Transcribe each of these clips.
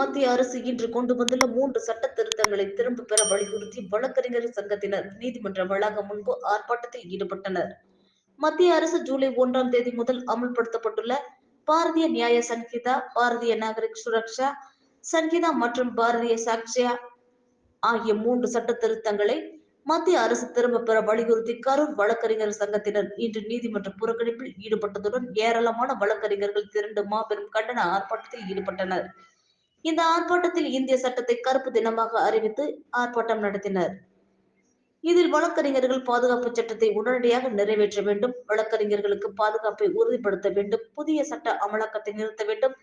மத்திய அரசு இன்று கொண்டு வந்துள்ள மூன்று சட்ட திருத்தங்களை திரும்ப பெற வலியுறுத்தி வழக்கறிஞர் சங்கத்தினர் நீதிமன்ற வளாகம் முன்பு ஆர்ப்பாட்டத்தில் ஈடுபட்டனர். மத்திய அரசு ஜூலை ஒன்றாம் தேதி முதல் அமல்படுத்தப்பட்டுள்ள பாரதிய நியாய சங்கீதா பாரதிய நாகரிக் சுரக்ஷா சங்கீதா மற்றும் பாரதிய சாக்ஷியா ஆகிய மூன்று சட்ட திருத்தங்களை மத்திய அரசு திரும்ப பெற வலியுறுத்தி கரூர் வழக்கறிஞர் சங்கத்தினர் இன்று நீதிமன்ற புறக்கணிப்பில் ஈடுபட்டதுடன் ஏராளமான வழக்கறிஞர்கள் திரண்டு மாபெரும் கண்டன ஆர்ப்பாட்டத்தில் ஈடுபட்டனர். இந்த ஆர்ப்பாட்டத்தில் இந்திய சட்டத்தை கருப்பு தினமாக அறிவித்து ஆர்ப்பாட்டம் நடத்தினர். இதில் வழக்கறிஞர்கள் பாதுகாப்பு சட்டத்தை உடனடியாக நிறைவேற்ற வேண்டும். வழக்கறிஞர்களுக்கு பாதுகாப்பை உறுதிப்படுத்த வேண்டும். புதிய சட்ட அமலாக்கத்தை நிறுத்த வேண்டும்.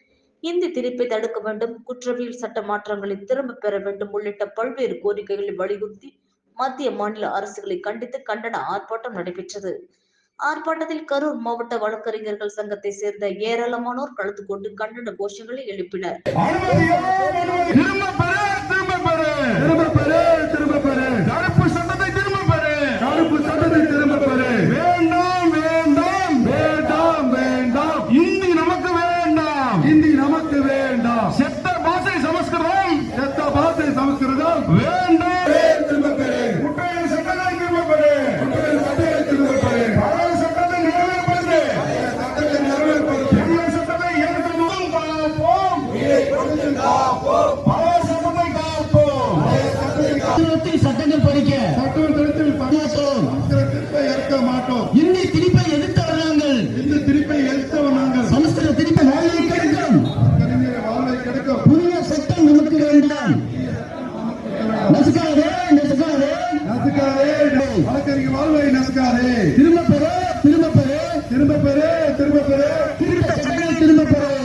இந்தி திரிப்பை தடுக்க வேண்டும். குற்றவியல் சட்ட மாற்றங்களை திரும்ப பெற வேண்டும் உள்ளிட்ட பல்வேறு கோரிக்கைகளை வலியுறுத்தி மத்திய மாநில அரசுகளை கண்டித்து கண்டன ஆர்ப்பாட்டம் நடைபெற்றது. ஆர்ப்பாட்டத்தில் கரூர் மாவட்ட வழக்கறிஞர்கள் சங்கத்தை சேர்ந்த ஏராளமானோர் கலந்து கொண்டு கண்டன கோஷங்களை எழுப்பினர் அனுமதியோ, அனுமதி. திரும்ப பெறு, திரும்ப பெறு. திரும்ப சமஸ்கிருதம் வேண்டாம் சட்டங்கள் படிக்க. திருப்பை ஏற்க மாட்டோம். இந்தி திணிப்பை எதிர்த்தவர் நாங்கள். இந்த திருப்பை ஏற்கவன் நாங்கள். வாழ்வை கெடுக்கும் புதிய சட்டம் நமக்கு வேண்டாம். நசுக்காதே நசுக்காதே. நசுக்காதே வழக்கறிஞர் வாழ்வை நசுக்காதே. திரும்ப பெற திரும்ப பெற. திரும்ப பெறு திரும்ப பெறு. திரும்ப பெறு.